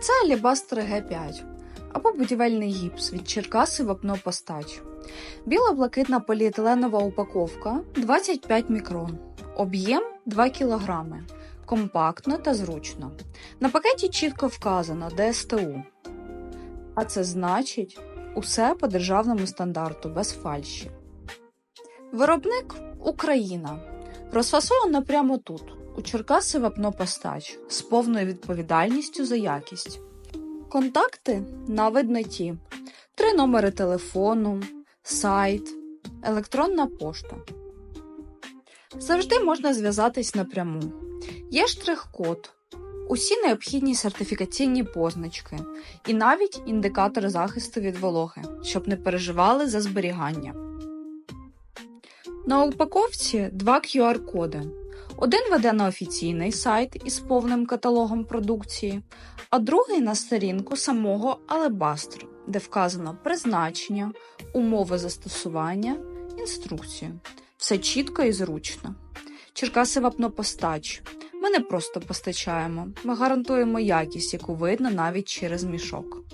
Це алібастер Г5 або будівельний гіпс від Черкаси вапно постач. Біла-блакитна поліетиленова упаковка 25 мікрон, об'єм 2 кг. Компактно та зручно. На пакеті чітко вказано ДСТУ. А це значить усе по державному стандарту без фальші. Виробник Україна. Розфасовано прямо тут, у Черкаси вапно постач, з повною відповідальністю за якість. Контакти на видноті. Три номери телефону, сайт, електронна пошта. Завжди можна зв'язатись напряму. Є штрих-код, усі необхідні сертифікаційні позначки і навіть індикатор захисту від вологи, щоб не переживали за зберігання. На упаковці два QR-коди. Один веде на офіційний сайт із повним каталогом продукції, а другий на сторінку самого Алебастру, де вказано призначення, умови застосування, інструкцію. Все чітко і зручно. Черкаси вапнопостач. Ми не просто постачаємо, ми гарантуємо якість, яку видно навіть через мішок.